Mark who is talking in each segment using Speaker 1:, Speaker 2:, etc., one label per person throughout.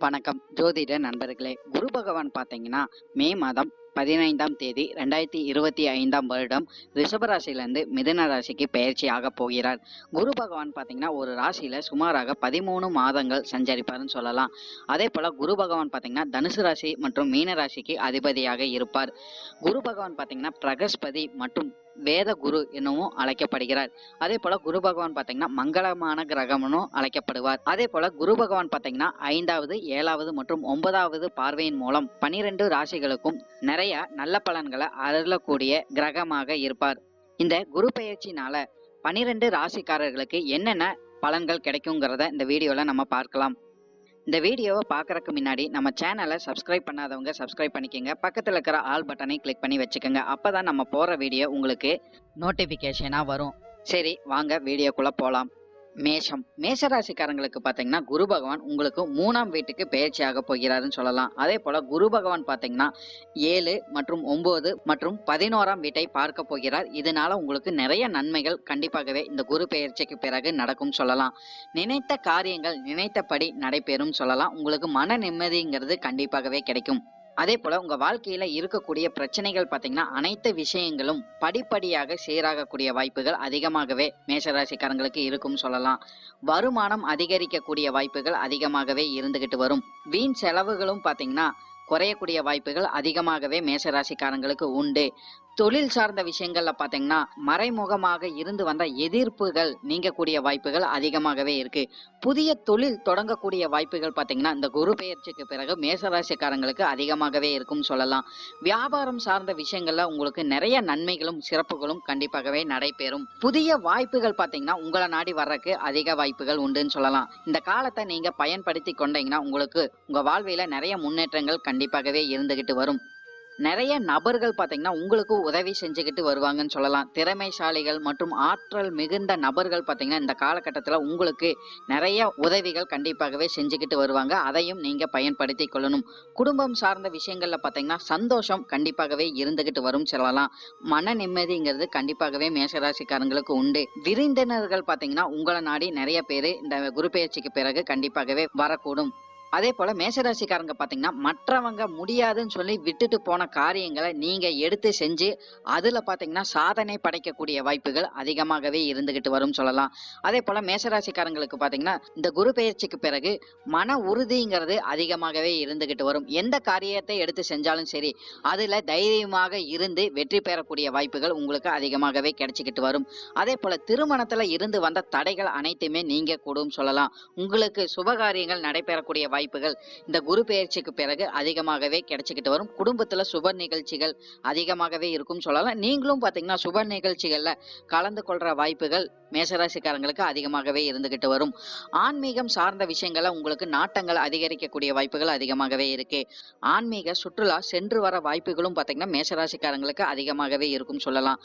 Speaker 1: வணக்கம். ஜோதிட நண்பர்களே குரு பகவான் பார்த்தீங்கன்னா மே மாதம் பதினைந்தாம் தேதி ரெண்டாயிரத்தி இருபத்தி ஐந்தாம் வருடம் ரிஷபராசியிலிருந்து மிதன ராசிக்கு பயிற்சி ஆக போகிறார். குரு பகவான் பார்த்தீங்கன்னா ஒரு ராசியில சுமாராக பதிமூணு மாதங்கள் சஞ்சரிப்பார்னு சொல்லலாம். அதே போல குரு பகவான் பார்த்தீங்கன்னா தனுசு ராசி மற்றும் மீன ராசிக்கு அதிபதியாக இருப்பார். குரு பகவான் பார்த்தீங்கன்னா பிரகஸ்பதி மற்றும் வேத குரு எனவும் அழைக்கப்படுகிறார். அதே போல குரு பகவான் பார்த்தீங்கன்னா மங்களமான கிரகமனும் அழைக்கப்படுவார். அதே போல குரு பகவான் பார்த்தீங்கன்னா ஐந்தாவது ஏழாவது மற்றும் ஒன்பதாவது பார்வையின் மூலம் பனிரெண்டு ராசிகளுக்கும் நிறைய நல்ல பலன்களை அருளக்கூடிய கிரகமாக இருப்பார். இந்த குரு பயிற்சினால பனிரெண்டு ராசிக்காரர்களுக்கு என்னென்ன பலன்கள் கிடைக்குங்கிறத இந்த வீடியோவில் நம்ம பார்க்கலாம். இந்த வீடியோவை பார்க்கறதுக்கு முன்னாடி நம்ம சேனலை சப்ஸ்கிரைப் பண்ணாதவங்க சப்ஸ்கிரைப் பண்ணிக்கோங்க. பக்கத்தில் இருக்கிற ஆல் பட்டனை கிளிக் பண்ணி வச்சுக்கோங்க. அப்போ தான் நம்ம போகிற வீடியோ உங்களுக்கு நோட்டிஃபிகேஷனாக வரும். சரி வாங்க வீடியோக்குள்ளே போகலாம் மேஷம். மேஷராசிக்காரங்களுக்கு பார்த்தீங்கன்னா குரு பகவான் உங்களுக்கு மூணாம் வீட்டுக்கு பயிற்சியாக போகிறாருன்னு சொல்லலாம். அதே போல் குரு பகவான் பார்த்தீங்கன்னா ஏழு மற்றும் ஒம்பது மற்றும் பதினோராம் வீட்டை பார்க்க போகிறார். இதனால உங்களுக்கு நிறைய நன்மைகள் கண்டிப்பாகவே இந்த குரு பெயர்ச்சிக்கு பிறகு நடக்கும் சொல்லலாம். நினைத்த காரியங்கள் நினைத்தபடி நடைபெறும் சொல்லலாம். உங்களுக்கு மன நிம்மதிங்கிறது கண்டிப்பாகவே கிடைக்கும். அதே போல உங்க வாழ்க்கையில இருக்கக்கூடிய பிரச்சனைகள் பாத்தீங்கன்னா அனைத்து விஷயங்களும் படிப்படியாக சீராகக்கூடிய வாய்ப்புகள் அதிகமாகவே மேஷராசிக்காரங்களுக்கு இருக்கும் சொல்லலாம். வருமானம் அதிகரிக்கக்கூடிய வாய்ப்புகள் அதிகமாகவே இருந்துகிட்டு வரும். வீண் செலவுகளும் பாத்தீங்கன்னா குறையக்கூடிய வாய்ப்புகள் அதிகமாகவே மேஷராசிக்காரங்களுக்கு உண்டு. தொழில் சார்ந்த விஷயங்கள்ல பாத்தீங்கன்னா மறைமுகமாக இருந்து வந்த எதிர்ப்புகள் நீங்கக்கூடிய வாய்ப்புகள் அதிகமாகவே இருக்கு. புதிய தொழில் தொடங்கக்கூடிய வாய்ப்புகள் பாத்தீங்கன்னா இந்த குரு பெயர்ச்சிக்கு பிறகு மேசராசிக்காரங்களுக்கு அதிகமாகவே இருக்கும் சொல்லலாம். வியாபாரம் சார்ந்த விஷயங்கள்ல உங்களுக்கு நிறைய நன்மைகளும் சிறப்புகளும் கண்டிப்பாகவே நடைபெறும். புதிய வாய்ப்புகள் பாத்தீங்கன்னா உங்களை நாடி வர்றதுக்கு அதிக வாய்ப்புகள் உண்டுன்னு சொல்லலாம். இந்த காலத்தை நீங்க பயன்படுத்தி கொண்டீங்கன்னா உங்களுக்கு உங்க வாழ்வில நிறைய முன்னேற்றங்கள் கண்டிப்பாகவே இருந்துகிட்டு வரும். நிறைய நபர்கள் பார்த்தீங்கன்னா உங்களுக்கு உதவி செஞ்சுக்கிட்டு வருவாங்கன்னு சொல்லலாம். திறமைசாலிகள் மற்றும் ஆற்றல் மிகுந்த நபர்கள் பார்த்தீங்கன்னா இந்த காலகட்டத்தில் உங்களுக்கு நிறைய உதவிகள் கண்டிப்பாகவே செஞ்சுக்கிட்டு வருவாங்க. அதையும் நீங்கள் பயன்படுத்தி கொள்ளணும். குடும்பம் சார்ந்த விஷயங்களில் பார்த்தீங்கன்னா சந்தோஷம் கண்டிப்பாகவே இருந்துகிட்டு வரும் சொல்லலாம். மன நிம்மதிங்கிறது கண்டிப்பாகவே மேஷராசிக்காரங்களுக்கு உண்டு. விருந்தினர்கள் பார்த்தீங்கன்னா உங்களை நாடி நிறைய பேர் இந்த குருபெயர்ச்சிக்கு பிறகு கண்டிப்பாகவே வரக்கூடும். அதே போல மேஷராசிக்காரங்க பாத்தீங்கன்னா மற்றவங்க முடியாதுன்னு சொல்லி விட்டுட்டு போன காரியங்களை நீங்க எடுத்து செஞ்சு அதுல பாத்தீங்கன்னா சாதனை படைக்கக்கூடிய வாய்ப்புகள் அதிகமாகவே இருந்துகிட்டு வரும் சொல்லலாம். அதே போல மேஷராசிக்காரங்களுக்கு பாத்தீங்கன்னா இந்த குரு பெயர்ச்சிக்கு பிறகு மன உறுதிங்கிறது அதிகமாகவே இருந்துகிட்டு வரும். எந்த காரியத்தை எடுத்து செஞ்சாலும் சரி அதுல தைரியமாக இருந்து வெற்றி பெறக்கூடிய வாய்ப்புகள் உங்களுக்கு அதிகமாகவே கிடைச்சிக்கிட்டு வரும். அதே போல திருமணத்துல இருந்து வந்த தடைகள் அனைத்துமே நீங்க கூடும் சொல்லலாம். உங்களுக்கு சுபகாரியங்கள் நடைபெறக்கூடிய வாய்ப்புகள் இந்த குரு பெயர்ச்சிக்கு பிறகு அதிகமாகவே கிடைச்சிக்கிட்டு வரும். குடும்பத்துல சுப நிகழ்ச்சிகள் அதிகமாகவே இருக்கும் சொல்லலாம். நீங்களும் பார்த்தீங்கன்னா சுப நிகழ்ச்சிகள்ல கலந்து கொள்ற வாய்ப்புகள் மேசராசிக்காரங்களுக்கு அதிகமாகவே இருந்துகிட்டு வரும். ஆன்மீகம் சார்ந்த விஷயங்கள உங்களுக்கு நாட்டங்கள் அதிகரிக்கக்கூடிய வாய்ப்புகள் அதிகமாகவே இருக்கு. ஆன்மீக சுற்றுலா சென்று வர வாய்ப்புகளும் பாத்தீங்கன்னா மேசராசிக்காரங்களுக்கு அதிகமாகவே இருக்கும் சொல்லலாம்.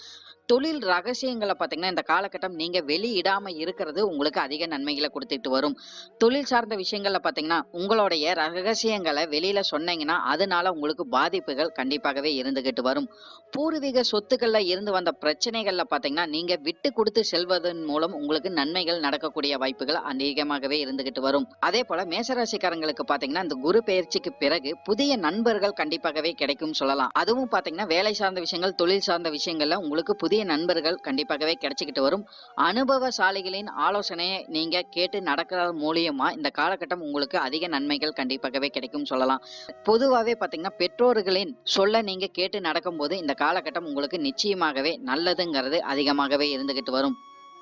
Speaker 1: தொழில் ரகசியங்களை பாத்தீங்கன்னா இந்த காலகட்டம் நீங்க வெளியிடாம இருக்கிறது உங்களுக்கு அதிக நன்மைகளை கொடுத்துட்டு வரும். தொழில் சார்ந்த விஷயங்கள்ல பாத்தீங்கன்னா உங்களுடைய ரகசியங்களை வெளியில சொன்னீங்கன்னா அதனால உங்களுக்கு பாதிப்புகள் கண்டிப்பாகவே இருந்துகிட்டு வரும். பூர்வீக சொத்துக்கள்ல இருந்து வந்த பிரச்சனைகள்ல பாத்தீங்கன்னா நீங்க விட்டு கொடுத்து செல்வதன் மூலம் உங்களுக்கு நன்மைகள் நடக்கக்கூடிய வாய்ப்புகள் அதிகமாகவே இருந்துகிட்டு வரும். அதே போல மேசராசிக்காரங்களுக்கு பாத்தீங்கன்னா இந்த குரு பெயர்ச்சிக்கு பிறகு புதிய நண்பர்கள் கண்டிப்பாகவே கிடைக்கும் சொல்லலாம். அதுவும் பாத்தீங்கன்னா வேலை சார்ந்த விஷயங்கள் தொழில் சார்ந்த விஷயங்கள்ல உங்களுக்கு புதிய நண்பர்கள் கண்டிப்பாகவே கிடைச்சிக்கிட்டு வரும். அனுபவசாலிகளின் ஆலோசனையை நீங்க கேட்டு நடக்கிறது மூலியமா இந்த காலகட்டம் உங்களுக்கு அதிக நன்மைகள் கண்டிப்பாகவே கிடைக்கும் சொல்லலாம். பொதுவாகவே பார்த்தீங்கன்னா பெற்றோர்களின் சொல்ல நீங்க கேட்டு நடக்கும்போது இந்த காலகட்டம் உங்களுக்கு நிச்சயமாகவே நல்லதுங்கிறது அதிகமாகவே இருந்துகிட்டு வரும்.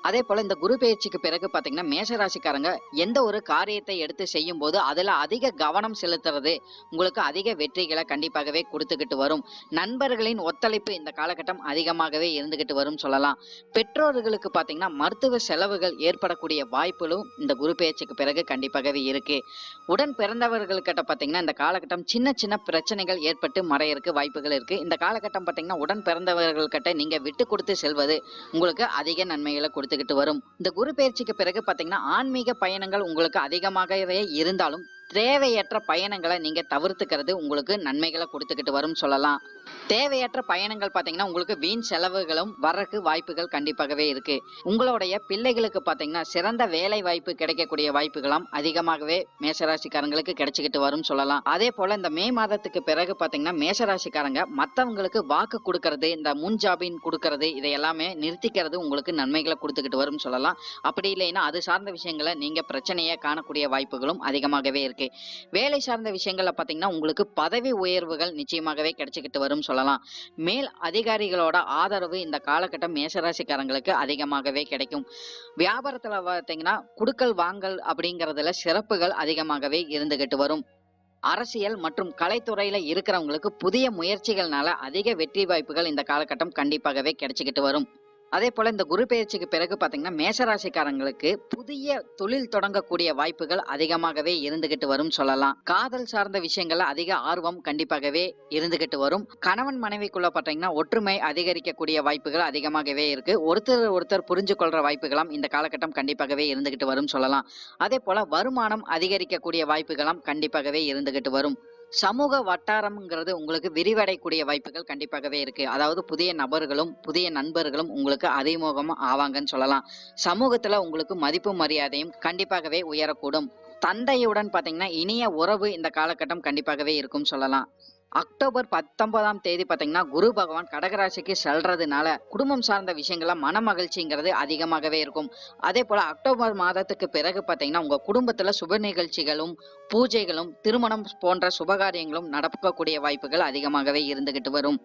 Speaker 1: அதே போல இந்த குரு பயிற்சிக்கு பிறகு பாத்தீங்கன்னா மேஷராசிக்காரங்க எந்த ஒரு காரியத்தை எடுத்து செய்யும் போது அதுல அதிக கவனம் செலுத்துறது உங்களுக்கு அதிக வெற்றிகளை கண்டிப்பாகவே கொடுத்துக்கிட்டு வரும். நண்பர்களின் ஒத்துழைப்பு இந்த காலகட்டம் அதிகமாகவே இருந்துகிட்டு வரும் சொல்லலாம். பெற்றோர்களுக்கு பாத்தீங்கன்னா மருத்துவ செலவுகள் ஏற்படக்கூடிய வாய்ப்புகளும் இந்த குரு பயிற்சிக்கு பிறகு கண்டிப்பாகவே இருக்கு. உடன் பிறந்தவர்கள்கிட்ட பாத்தீங்கன்னா இந்த காலகட்டம் சின்ன சின்ன பிரச்சனைகள் ஏற்பட்டு மறையறக்கு வாய்ப்புகள் இருக்கு. இந்த காலகட்டம் பாத்தீங்கன்னா உடன் பிறந்தவர்கள்கிட்ட நீங்க விட்டு கொடுத்து செல்வது உங்களுக்கு அதிக நன்மைகளை கொடுத்து எடுத்துக்கிட்டு வரும். இந்த குரு பயிற்சிக்கு பிறகு பாத்தீங்கன்னா ஆன்மீக பயணங்கள் உங்களுக்கு அதிகமாகவே இருந்தாலும் தேவையற்ற பயணங்களை நீங்க தவிர்த்துக்கிறது உங்களுக்கு நன்மைகளை கொடுத்துக்கிட்டு வரும் சொல்லலாம். தேவையற்ற பயணங்கள் பாத்தீங்கன்னா உங்களுக்கு வீண் செலவுகளும் வர்றதுக்கு வாய்ப்புகள் கண்டிப்பாகவே இருக்கு. உங்களுடைய பிள்ளைகளுக்கு பாத்தீங்கன்னா சிறந்த வேலை வாய்ப்பு கிடைக்கக்கூடிய வாய்ப்புகளும் அதிகமாகவே மேசராசிக்காரங்களுக்கு கிடைச்சிக்கிட்டு வரும் சொல்லலாம். அதே போல இந்த மே மாதத்துக்கு பிறகு பாத்தீங்கன்னா மேசராசிக்காரங்க மத்தவங்களுக்கு வாக்கு கொடுக்கறது இந்த முன் ஜாமீன் கொடுக்கறது இதை எல்லாமே நிறுத்திக்கிறது உங்களுக்கு நன்மைகளை கொடுத்துக்கிட்டு வரும் சொல்லலாம். அப்படி இல்லைன்னா அது சார்ந்த விஷயங்களை நீங்க பிரச்சனையை காணக்கூடிய வாய்ப்புகளும் அதிகமாகவே இருக்கு. வேலை சார்ந்த விஷயங்கள்ல பாத்தீங்கன்னா உங்களுக்கு பதவி உயர்வுகள் நிச்சயமாகவே கிடைச்சிக்கிட்டு வரும் சொல்லலாம். மேல் அதிகாரிகளோட ஆதரவு இந்த காலகட்டம் மேசராசிக்காரங்களுக்கு அதிகமாகவே கிடைக்கும். வியாபாரத்துல பார்த்தீங்கன்னா குடுக்கல் வாங்கல் அப்படிங்கறதுல சிறப்புகள் அதிகமாகவே இருந்துகிட்டு வரும். அரசியல் மற்றும் கலைத்துறையில இருக்கிறவங்களுக்கு புதிய முயற்சிகள்னால அதிக வெற்றி வாய்ப்புகள் இந்த காலகட்டம் கண்டிப்பாகவே கிடைச்சிக்கிட்டு வரும். அதே போல இந்த குரு பெயர்ச்சிக்கு பிறகு பார்த்தீங்கன்னா மேஷராசிக்காரங்களுக்கு புதிய தொழில் தொடங்கக்கூடிய வாய்ப்புகள் அதிகமாகவே இருந்துகிட்டு வரும் சொல்லலாம். காதல் சார்ந்த விஷயங்கள்ல அதிக ஆர்வம் கண்டிப்பாகவே இருந்துகிட்டு வரும். கணவன் மனைவிக்குள்ள பார்த்தீங்கன்னா ஒற்றுமை அதிகரிக்கக்கூடிய வாய்ப்புகள் அதிகமாகவே இருக்கு. ஒருத்தர் ஒருத்தர் புரிஞ்சு கொள்ற வாய்ப்புகளும் இந்த காலகட்டம் கண்டிப்பாகவே இருந்துகிட்டு வரும் சொல்லலாம். அதே போல வருமானம் அதிகரிக்கக்கூடிய வாய்ப்புகளும் கண்டிப்பாகவே இருந்துகிட்டு வரும். சமூக வட்டாரம்ங்கிறது உங்களுக்கு விரிவடையக்கூடிய வாய்ப்புகள் கண்டிப்பாகவே இருக்கு. அதாவது புதிய நபர்களும் புதிய நண்பர்களும் உங்களுக்கு அறிமுகம் ஆவாங்கன்னு சொல்லலாம். சமூகத்துல உங்களுக்கு மதிப்பு மரியாதையும் கண்டிப்பாகவே உயரக்கூடும். தந்தையுடன் பாத்தீங்கன்னா இனிய உறவு இந்த காலகட்டம் கண்டிப்பாகவே இருக்கும் சொல்லலாம். அக்டோபர் பத்தொன்பதாம் தேதி பாத்தீங்கன்னா குரு பகவான் கடகராசிக்கு செல்றதுனால குடும்பம் சார்ந்த விஷயங்கள்ல மன மகிழ்ச்சிங்கிறது அதிகமாகவே இருக்கும். அதே போல அக்டோபர் மாதத்துக்கு பிறகு பாத்தீங்கன்னா உங்க குடும்பத்துல சுப நிகழ்ச்சிகளும் பூஜைகளும் திருமணம் போன்ற சுபகாரியங்களும் நடக்கக்கூடிய வாய்ப்புகள் அதிகமாகவே இருந்துகிட்டு வரும்.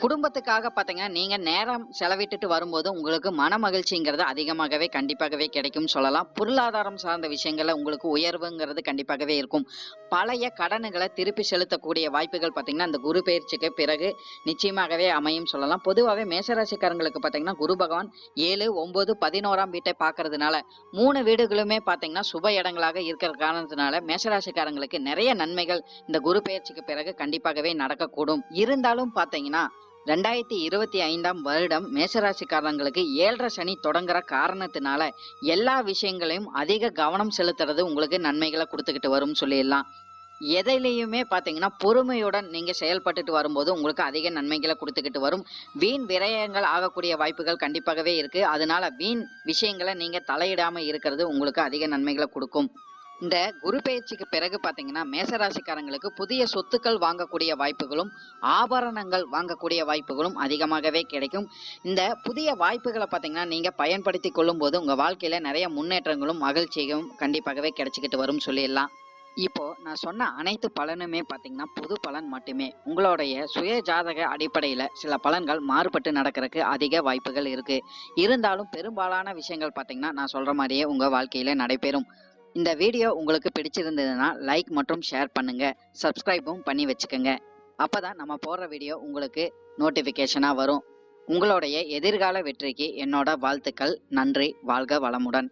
Speaker 1: குடும்பத்துக்காக பாத்தீங்கன்னா நீங்க நேரம் செலவிட்டுட்டு வரும்போது உங்களுக்கு மன மகிழ்ச்சிங்கிறது அதிகமாகவே கண்டிப்பாகவே கிடைக்கும் சொல்லலாம். பொருளாதாரம் சார்ந்த விஷயங்கள்ல உங்களுக்கு உயர்வுங்கிறது கண்டிப்பாகவே இருக்கும். பழைய கடனுகளை திருப்பி செலுத்தக்கூடிய வாய்ப்புகள் பார்த்தீங்கன்னா இந்த குரு பயிற்சிக்கு பிறகு நிச்சயமாகவே அமையும் சொல்லலாம். பொதுவாகவே மேசராசிக்காரங்களுக்கு பார்த்தீங்கன்னா குரு பகவான் ஏழு ஒன்பது பதினோராம் வீட்டை பார்க்கறதுனால மூணு வீடுகளுமே பார்த்தீங்கன்னா சுப இடங்களாக இருக்கிற காரணத்தினால மேசராசிக்காரங்களுக்கு நிறைய நன்மைகள் இந்த குரு பயிற்சிக்கு பிறகு கண்டிப்பாகவே நடக்கக்கூடும். இருந்தாலும் பார்த்தீங்கன்னா ரெண்டாயிரத்தி இருபத்தி ஐந்தாம் வருடம் மேசராசிக்காரங்களுக்கு ஏழரை சனி தொடங்குற காரணத்தினால எல்லா விஷயங்களையும் அதிக கவனம் செலுத்துறது உங்களுக்கு நன்மைகளை கொடுத்துக்கிட்டு வரும் சொல்லிடலாம். எதையிலையுமே பார்த்தீங்கன்னா பொறுமையுடன் நீங்கள் செயல்பட்டுட்டு வரும்போது உங்களுக்கு அதிக நன்மைகளை கொடுத்துக்கிட்டு வரும். வீண் விரயங்கள் ஆகக்கூடிய வாய்ப்புகள் கண்டிப்பாகவே இருக்குது அதனால வீண் விஷயங்களை நீங்கள் தலையிடாமல் இருக்கிறது உங்களுக்கு அதிக நன்மைகளை கொடுக்கும். இந்த குரு பயிற்சிக்கு பிறகு பார்த்தீங்கன்னா மேசராசிக்காரங்களுக்கு புதிய சொத்துக்கள் வாங்கக்கூடிய வாய்ப்புகளும் ஆபரணங்கள் வாங்கக்கூடிய வாய்ப்புகளும் அதிகமாகவே கிடைக்கும். இந்த புதிய வாய்ப்புகளை பார்த்தீங்கன்னா நீங்கள் பயன்படுத்தி கொள்ளும்போது உங்கள் வாழ்க்கையில் நிறைய முன்னேற்றங்களும் மகிழ்ச்சியும் கண்டிப்பாகவே கிடைச்சிக்கிட்டு வரும் சொல்லிடலாம். இப்போ நான் சொன்ன அனைத்து பலனுமே பார்த்திங்கன்னா பொது பலன் மட்டுமே. உங்களுடைய சுய ஜாதக அடிப்படையில் சில பலன்கள் மாறுபட்டு நடக்கிறதுக்கு அதிக வாய்ப்புகள் இருக்கு. இருந்தாலும் பெரும்பாலான விஷயங்கள் பார்த்தீங்கன்னா நான் சொல்ற மாதிரியே உங்க வாழ்க்கையில நடைபெறும். இந்த வீடியோ உங்களுக்கு பிடிச்சிருந்ததுன்னா லைக் மற்றும் ஷேர் பண்ணுங்க. சப்ஸ்கிரைபும் பண்ணி வச்சுக்கோங்க. அப்பதான் நம்ம போடுற வீடியோ உங்களுக்கு நோட்டிஃபிகேஷனாக வரும். உங்களுடைய எதிர்கால வெற்றிக்கு என்னோட வாழ்த்துக்கள். நன்றி. வாழ்க வளமுடன்.